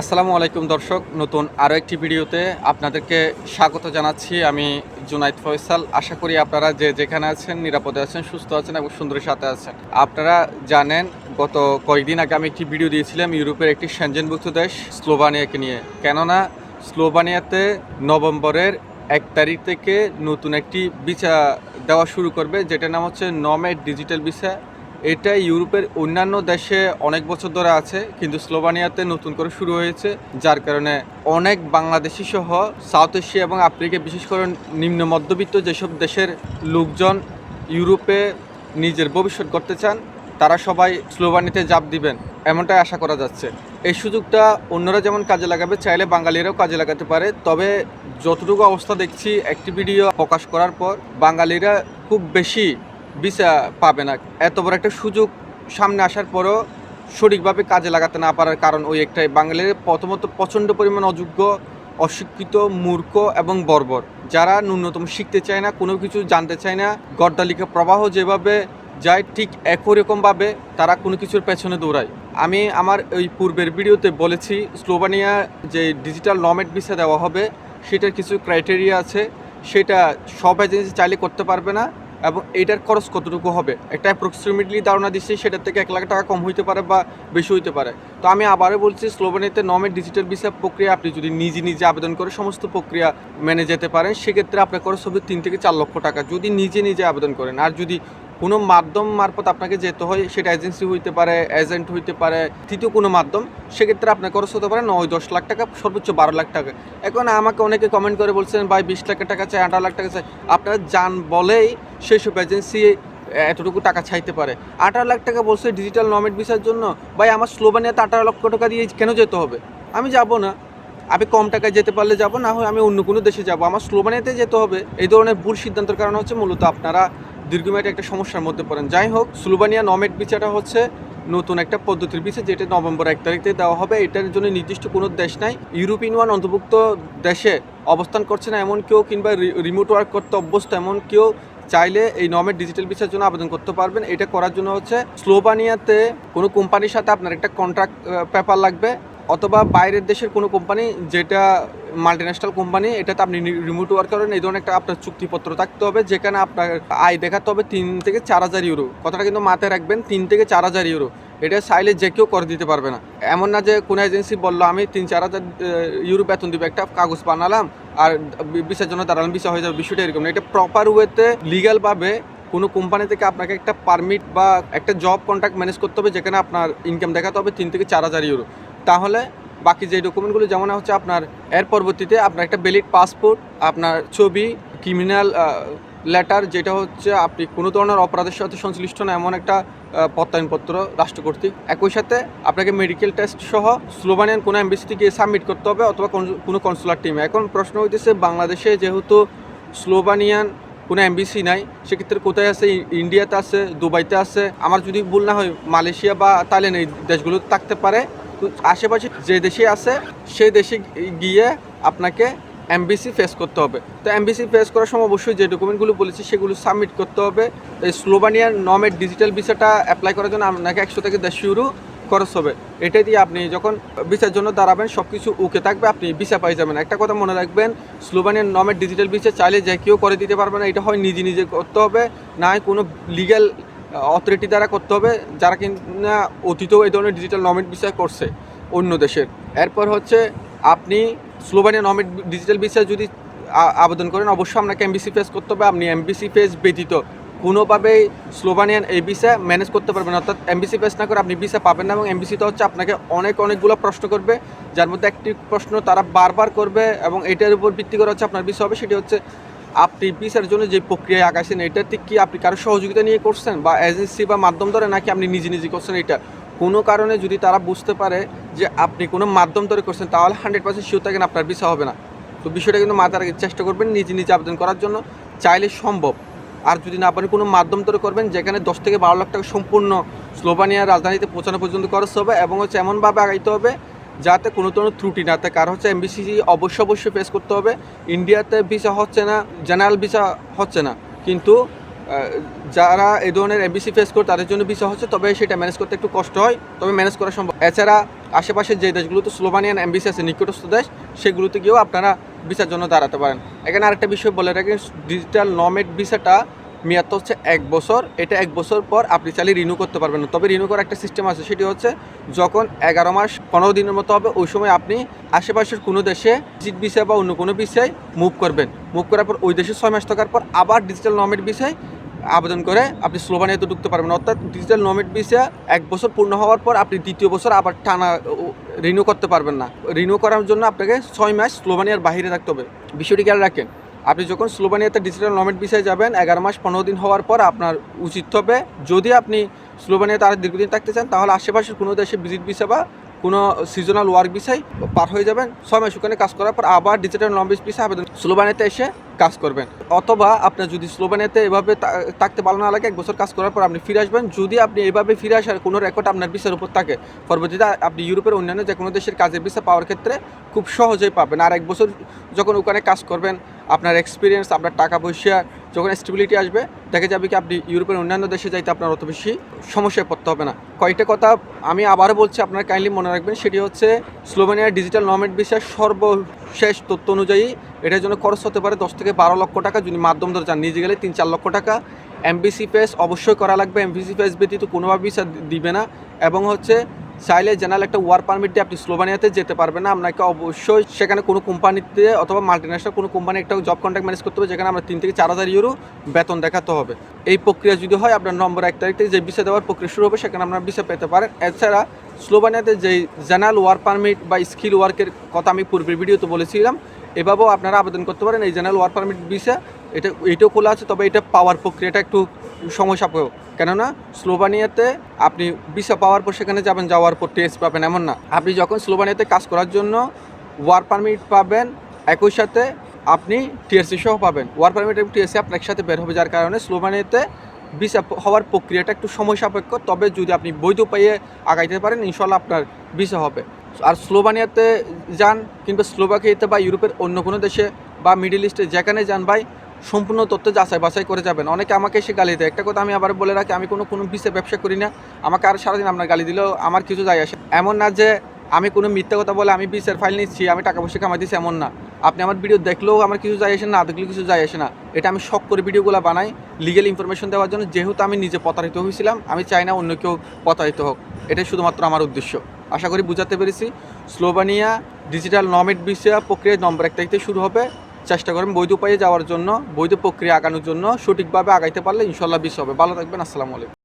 আসসালামু আলাইকুম দর্শক, নতুন আরও একটি ভিডিওতে আপনাদেরকে স্বাগত জানাচ্ছি। আমি জুনাইদ ফয়সাল। আশা করি আপনারা যে যেখানে আছেন, নিরাপদে আছেন, সুস্থ আছেন এবং সুন্দরের সাথে আছেন। আপনারা জানেন, গত কয়েকদিন আগে আমি একটি ভিডিও দিয়েছিলাম ইউরোপের একটি সেনজেনভুক্ত দেশ, স্লোভানিয়াকে নিয়ে। কেননা, স্লোভানিয়াতে নভেম্বরের এক তারিখ থেকে নতুন একটি ভিসা দেওয়া শুরু করবে, যেটার নাম হচ্ছে নমেড ডিজিটাল ভিসা এটা ইউরোপের অন্যান্য দেশে অনেক বছর ধরে আছে, কিন্তু স্লোভানিয়াতে নতুন করে শুরু হয়েছে, যার কারণে অনেক বাংলাদেশি সহ সাউথ এশিয়া এবং আফ্রিকা, বিশেষ করে নিম্ন মধ্যবিত্ত যেসব দেশের লোকজন ইউরোপে নিজের ভবিষ্যৎ করতে চান, তারা সবাই স্লোভানিতে জাপ দিবেন, এমনটাই আশা করা যাচ্ছে। এই সুযোগটা অন্যরা যেমন কাজে লাগাবে, চাইলে বাঙালিরাও কাজে লাগাতে পারে, তবে যতটুকু অবস্থা দেখছি, একটি ভিডিও প্রকাশ করার পর বাঙালিরা খুব বেশি ভিসা পাবে না। এত বড় একটা সুযোগ সামনে আসার পরও সঠিকভাবে কাজে লাগাতে না পারার কারণ ওই একটাই। বাঙালির প্রথমত প্রচণ্ড পরিমাণ অযোগ্য, অশিক্ষিত, মূর্খ এবং বর্বর। যারা ন্যূনতম শিখতে চায় না, কোনো কিছু জানতে চায় না গড্ডালিকা প্রবাহ যেভাবে যায়, ঠিক একই রকমভাবে তারা কোনো কিছুর পেছনে দৌড়ায়। আমি আমার ওই পূর্বের ভিডিওতে বলেছি, স্লোভানিয়া যে ডিজিটাল নমেট ভিসা দেওয়া হবে, সেটার কিছু ক্রাইটেরিয়া আছে। সেটা সব এজেন্সি চাইলে করতে পারবে না। এবং এইটার খরচ কতটুকু হবে? একটা অ্যাপ্রক্সিমেটলি ধারণা দিচ্ছি সেটার থেকে এক লাখ টাকা কম হইতে পারে বা বেশি হইতে পারে। তো আমি আবারও বলছি, স্লোভেনিয়াতে নমের ডিজিটাল ভিসা প্রক্রিয়া, আপনি যদি নিজে নিজে আবেদন করে সমস্ত প্রক্রিয়া মেনে যেতে পারেন, সেক্ষেত্রে আপনার খরচ হবে তিন থেকে চার লক্ষ টাকা। যদি নিজে নিজে আবেদন করেন, আর যদি কোনো মাধ্যম মারফত আপনাকে যেতে হয়, সেটা এজেন্সি হইতে পারে এজেন্ট হইতে পারে, তৃতীয় কোনো মাধ্যম, সেক্ষেত্রে আপনার খরচ হতে পারে নয়, দশ লাখ টাকা, সর্বোচ্চ বারো লাখ টাকা। এখন আমাকে অনেকে কমেন্ট করে বলছেন, ভাই, বিশ লাখ টাকা চাই, আঠারো লাখ টাকা চাই। আপনারা যান বলেই সেসব এজেন্সি এতটুকু টাকা চাইতে পারে। আঠারো লাখ টাকা বলছে ডিজিটাল নমেট ভিসার জন্য, ভাই, আমার স্লোভানিয়াতে আঠারো লক্ষ টাকা দিয়ে কেন যেতে হবে? আমি যাব না। আমি কম টাকায় যেতে পারলে যাব না হয় আমি অন্য কোনো দেশে যাব। আমার স্লোভানিয়াতে যেতে হবে। এই ধরনের ভুল সিদ্ধান্তের কারণ হচ্ছে মূলত আপনারা দীর্ঘমেয়াদী একটা সমস্যার মধ্যে পড়েন। যাই হোক স্লোভানিয়া নমেট ভিসাটা হচ্ছে নতুন একটা পদ্ধতির ভিসা যেটা নভেম্বর এক তারিখ থেকে দেওয়া হবে। এটার জন্য নির্দিষ্ট কোনো দেশ নাই। ইউরোপিয়ান ওয়ান অন্তর্ভুক্ত দেশে অবস্থান করছে না এমন কেউ, কিংবা রিমোট ওয়ার্ক করতে অভ্যস্ত এমন কেউ চাইলে এই নমের ডিজিটাল ভিসার জন্য আবেদন করতে পারবেন। এটা করার জন্য হচ্ছে, স্লোভানিয়াতে কোনো কোম্পানির সাথে আপনার একটা কন্ট্রাক্ট পেপার লাগবে। অথবা বাইরের দেশের কোনো কোম্পানি যেটা মাল্টিন্যাশনাল কোম্পানি এটাতে আপনি রিমোট ওয়ার্ক করেন, এই ধরনের একটা আপনার চুক্তিপত্র থাকতে হবে, যেখানে আপনার আয় দেখাতে হবে তিন থেকে চার হাজার ইউরো কথাটা কিন্তু মাথায় রাখবেন, তিন থেকে চার হাজার ইউরো এটা চাইলে যে কেউ করে দিতে পারবে না। এমন না যে কোনো এজেন্সি বলল, আমি তিন চার হাজার ইউরো বেতন দিবে, একটা কাগজ বানালাম, আর বিষয়ের জন্য দাঁড়ালাম বিষয় হয়ে যাবে, বিষয়টা এরকম এটা প্রপার ওয়েতে লিগালভাবে কোনো কোম্পানি থেকে আপনাকে একটা পারমিট বা একটা জব কন্ট্রাক্ট ম্যানেজ করতে হবে, যেখানে আপনার ইনকাম দেখাতে হবে তিন থেকে চার হাজার ইউরো তাহলে বাকি যে ডকুমেন্টগুলো যেমন হচ্ছে আপনার এর পরবর্তীতে আপনার একটা ভ্যালিড পাসপোর্ট আপনার ছবি ক্রিমিনাল লেটার যেটা হচ্ছে আপনি কোনো ধরনের অপরাধের সাথে সংশ্লিষ্ট না, এমন একটা প্রত্যয়নপত্র রাষ্ট্র কর্তৃক। একই সাথে আপনাকে মেডিকেল টেস্ট সহ স্লোভানিয়ান কোনো এমবিসি থেকে সাবমিট করতে হবে অথবা কোন- কোনো কনসুলার টিমে এখন প্রশ্ন হইতেছে, বাংলাদেশে যেহেতু স্লোভানিয়ান কোনো এমবিসি নাই, সেক্ষেত্রে কোথায় আছে? ইন্ডিয়াতে আছে? দুবাইতে আছে? আমার যদি ভুল না হয়, মালয়েশিয়া বা থাইল্যান্ড এই দেশগুলোতে থাকতে পারে। আশেপাশে যে দেশে আছে সেই দেশে গিয়ে আপনাকে এমবিসি ফেস করতে হবে। তো এমবিসি ফেস করার সময় অবশ্যই যে ডকুমেন্টগুলো বলেছি, সেগুলো সাবমিট করতে হবে। এই স্লোভানিয়ার নমের ডিজিটাল ভিসাটা অ্যাপ্লাই করার জন্য আপনাকে একশো থেকে দেড়শো ইউরো খরচ হবে। এটা দিয়ে আপনি যখন ভিসার জন্য দাঁড়াবেন সব কিছু ওকে থাকবে, আপনি ভিসা পাই যাবেন একটা কথা মনে রাখবেন স্লোভানিয়ার নমের ডিজিটাল ভিসা চাইলে যে কেউ করে দিতে পারবে না, এটা হয় নিজে নিজে করতে হবে। না কোনো লিগ্যাল অথরিটি দ্বারা করতে হবে, যারা কিনা অতীতেও এই ধরনের ডিজিটাল নমেট ভিসা করছে অন্য দেশের এরপর হচ্ছে আপনি স্লোভানিয়া নমেট ডিজিটাল ভিসা যদি আবেদন করেন, অবশ্যই আপনাকে এমবিসি ফেস করতে হবে আপনি এমবিসি ফেস ব্যতীত কোনোভাবেই স্লোভানিয়ান এই ভিসা ম্যানেজ করতে পারবেন। অর্থাৎ এমবিসি ফেস না করে আপনি ভিসা পাবেন না এবং এমবিসিতে হচ্ছে আপনাকে অনেক, অনেকগুলো প্রশ্ন করবে, যার মধ্যে একটি প্রশ্ন তারা বারবার করবে এবং এটার উপর ভিত্তি করে হচ্ছে আপনার ভিসা হবে, সেটি হচ্ছে আপনি ভিসার জন্য যে প্রক্রিয়ায় আগাইছেন এটাতে কি আপনি কারও সহযোগিতা নিয়ে করছেন বা এজেন্সি বা মাধ্যম ধরে, নাকি আপনি নিজে নিজে করছেন এটা? কোনো কারণে যদি তারা বুঝতে পারে যে আপনি কোনো মাধ্যম ধরে করছেন, তাহলে হান্ড্রেড পার্সেন্ট শিওর থাকেন আপনার ভিসা হবে না। তো বিষয়টা কিন্তু মাথায় রাখার চেষ্টা করবেন নিজে নিজে আবেদন করার জন্য, চাইলে সম্ভব। আর যদি না পারেন কোনো মাধ্যম ধরে করবেন, যেখানে দশ থেকে বারো লাখ টাকা সম্পূর্ণ স্লোভানিয়ার রাজধানীতে পৌঁছানো পর্যন্ত খরচ হবে এবং হচ্ছে এমনভাবে আগাইতে হবে যাতে কোনো ধরনের ত্রুটি না থাকে। আর হচ্ছে এমবিসি অবশ্যই অবশ্যই ফেস করতে হবে। ইন্ডিয়াতে ভিসা হচ্ছে না জেনারেল ভিসা হচ্ছে না। কিন্তু যারা এই ধরনের এমবিসি ফেস করে তাদের জন্য ভিসা হচ্ছে, তবে সেটা ম্যানেজ করতে একটু কষ্ট হয়, তবে ম্যানেজ করা সম্ভব। এছাড়া আশেপাশে যে দেশগুলোতে স্লোভানিয়ান এমবিসি আছে, নিকটস্থ দেশ, সেগুলোতে গিয়েও আপনারা ভিসার জন্য দাঁড়াতে পারেন। এখানে আরেকটা বিষয় বলে রাখি ডিজিটাল নমেড ভিসাটা মেয়াদ তো হচ্ছে এক বছর। এটা এক বছর পর আপনি চাইলে রিনিউ করতে পারবেন না। তবে রিনিউ করার একটা সিস্টেম আছে, সেটি হচ্ছে যখন এগারো মাস পনেরো দিনের মতো হবে, ওই সময় আপনি আশেপাশের কোনো দেশে ভিজিট ভিসা বা অন্য কোনো বিষয়ে মুভ করবেন। মুভ করার পর ওই দেশে ছয় মাস থাকার পর আবার ডিজিটাল নমেড বিষয় আবেদন করে আপনি স্লোভানিয়াতে ঢুকতে পারবেন। অর্থাৎ ডিজিটাল নমেড ভিসা এক বছর পূর্ণ হওয়ার পর আপনি দ্বিতীয় বছর আবার টানা রিনিউ করতে পারবেন না। রিনিউ করার জন্য আপনাকে ছয় মাস স্লোভানিয়ার বাইরে থাকতে হবে। বিষয়টি খেয়াল রাখেন আপনি যখন স্লোভানিয়াতে ডিজিটাল নমেড বিষয়ে যাবেন, এগারো মাস পনেরো দিন হওয়ার পর আপনার উচিত হবে, যদি আপনি স্লোভানিয়াতে আরও দীর্ঘদিন থাকতে চান, তাহলে আশেপাশের কোনো দেশে ভিজিট ভিসা বা কোনো সিজনাল ওয়ার্ক বিষয় পার হয়ে যাবেন। ছয় মাস ওখানে কাজ করার পর আবার ডিজিটাল নমেড বিষয়ে আবেদন। স্লোভানিয়াতে এসে কাজ করবেন। অথবা আপনার যদি স্লোভানিয়াতে এভাবে থাকতে ভালো না লাগে, এক বছর কাজ করার পর আপনি ফিরে আসবেন। যদি আপনি এভাবে ফিরে আসার কোনো রেকর্ড আপনার ভিসার উপর থাকে, পরবর্তীতে আপনি ইউরোপের অন্যান্য যে কোনো দেশের কাজের ভিসা পাওয়ার ক্ষেত্রে খুব সহজেই পাবেন। আর এক বছর যখন ওখানে কাজ করবেন, আপনার এক্সপিরিয়েন্স আপনার টাকা পয়সা, যখন স্টেবিলিটি আসবে, দেখা যাবে কি আপনি ইউরোপের অন্যান্য দেশে যাইতে আপনার অত বেশি সমস্যায় পড়তে হবে না। কয়েকটা কথা আমি আবারও বলছি, আপনারা কাইন্ডলি মনে রাখবেন, সেটি হচ্ছে স্লোভেনিয়ার ডিজিটাল নমেট ভিসার সর্বশেষ তথ্য অনুযায়ী এটার জন্য খরচ হতে পারে দশ থেকে বারো লক্ষ টাকা। যদি মাধ্যম ধরে যান নিজে গেলে তিন চার লক্ষ টাকা। এমবিসি পেস অবশ্যই করা লাগবে। এমবিসি পেস ব্যতীত কোনোভাবেই দিবে না। এবং হচ্ছে চাইলে জেনারেল একটা ওয়ার পারমিট দিয়ে আপনি স্লোভানিয়াতে যেতে পারবেন না। আপনাকে অবশ্যই সেখানে কোনো কোম্পানিতে অথবা মাল্টিন্যাশনাল কোনো কোম্পানি একটা জব কন্ট্যাক্ট ম্যানেজ করতে হবে, যেখানে আমরা তিন থেকে চার হাজার ইউরো বেতন দেখাতে হবে। এই প্রক্রিয়া যদি হয়, আপনার নম্বর এক তারিখ থেকে যে ভিসা দেওয়ার প্রক্রিয়া শুরু হবে, সেখানে আপনার ভিসা পেতে পারেন। এছাড়া স্লোভানিয়াতে যে জেনারেল ওয়ার পারমিট বা স্কিল ওয়ার্কের কথা আমি পূর্বের ভিডিওতে বলেছিলাম, এভাবেও আপনারা আবেদন করতে পারেন। এই জেনারেল ওয়ার পারমিট ভিসা এটা, এটাও খোলা আছে, তবে এটা পাওয়ার প্রক্রিয়াটা একটু সাপেক্ষ। কেননা, স্লোভানিয়াতে আপনি ভিসা পাওয়ার পর সেখানে যাবেন, যাওয়ার পর টেস্ট পাবেন, এমন না। আপনি যখন স্লোভানিয়াতে কাজ করার জন্য ওয়ার পারমিট পাবেন, একই সাথে আপনি টিএসসি সহ পাবেন। ওয়ার পারমিট এবং টিএসসি আপনার একসাথে বের হবে, যার কারণে স্লোভানিয়াতে ভিসা হওয়ার প্রক্রিয়াটা একটু সময় সাপেক্ষ, তবে যদি আপনি বৈধ পাইয়ে আগাইতে পারেন ইনশাল্লাহ আপনার ভিসা হবে। আর স্লোভানিয়াতে যান, কিংবা স্লোভাকিয়াতে বা ইউরোপের অন্য কোনো দেশে বা মিডিল ইস্টে যেখানে যান ভাই সম্পূর্ণ তথ্য যাচাই বাছাই করে যাবেন। অনেকে আমাকে এসে গালি দেয়। একটা কথা আমি আবার বলে রাখি, আমি কোনো কোনো বিষয়ে ব্যবসা করি না। আমাকে আর সারাদিন আপনার গালি দিলেও আমার কিছু যায় আসে এমন না যে আমি কোনো মিথ্যা কথা বলে আমি বিসের ফাইল নিচ্ছি, আমি টাকা পয়সা কামাই দিচ্ছি, এমন না। আপনি আমার ভিডিও দেখলেও আমার কিছু যায় আসে না দেখলেও কিছু যায় আসে না। এটা আমি শখ করে ভিডিওগুলো বানাই লিগেল ইনফরমেশন দেওয়ার জন্য। যেহেতু আমি নিজে প্রতারিত হয়েছিলাম, আমি চাই না অন্য কেউ প্রতারিত হোক। এটাই শুধুমাত্র আমার উদ্দেশ্য। আশা করি বুঝাতে পেরেছি। স্লোভানিয়া ডিজিটাল নমেট বিষয়া প্রক্রিয়া নম্বর এক তারিখ থেকে শুরু হবে। চেষ্টা করবেন বৈধ উপায়ে যাওয়ার জন্য, বৈধ প্রক্রিয়া আগানোর জন্য সঠিকভাবে আগাইতে পারলে ইনশাল্লাহ বিষ হবে। ভালো থাকবেন, আসসালামু আলাইকুম।